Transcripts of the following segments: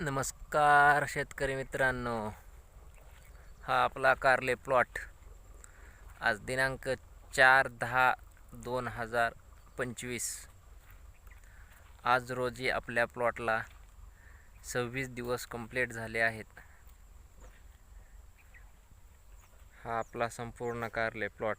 नमस्कार शेतकरी मित्रांनो. हा आपला कारले प्लॉट. आज दिनांक चार दहा दोन हजार पंचवीस. आज रोजी आपल्या प्लॉटला सव्वीस दिवस कंप्लीट झाले आहेत. हा आपला संपूर्ण कारले प्लॉट.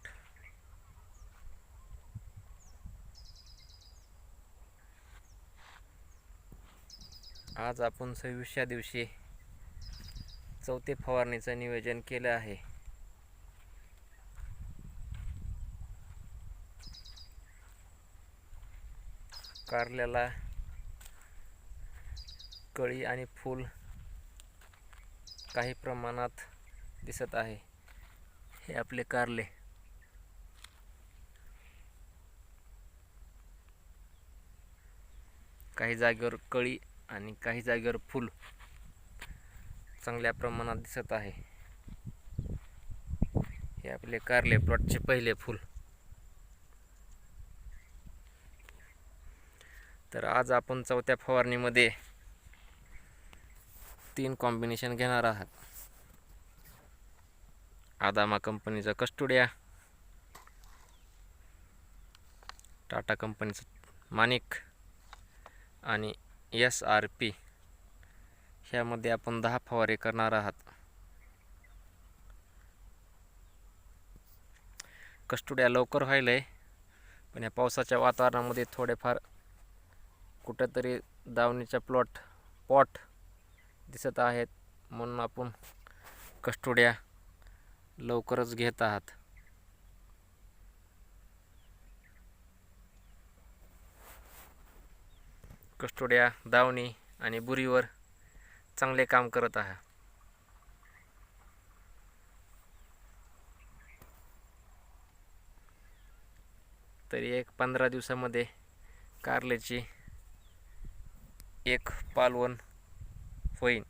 आज आपण सव्वीसच्या दिवशी चौथे फवारणीचं नियोजन केलं आहे. कारल्याला कळी आणि फूल काही प्रमाणात दिसत आहे. हे आपले कारले. काही जागेवर कळी आणि काही जागेवर फूल चांगल्या प्रमाणात दिसत आहे. हे आपले कारले प्लॉटचे पहिले फूल. तर आज आपण चौथ्या फवारणीमध्ये तीन कॉम्बिनेशन घेणार आहात. आदामा कंपनीचा कस्टुडिया टाटा कंपनीचं माणिक आणि एस आर पी. ह्यामध्ये आपण दहा फवारे करणार आहात. कस्टुड्या लवकर व्हायला आहे पण या पावसाच्या वातावरणामध्ये थोडेफार कुठेतरी दावणीच्या प्लॉट पॉट दिसत आहेत म्हणून आपण कस्टुड्या लवकरच घेत आहात. कस्टोड्या दावणी आणि बुरीवर चांगले काम करत आहे. तरी एक पंधरा दिवसामध्ये कारल्याची एक पालवण होईल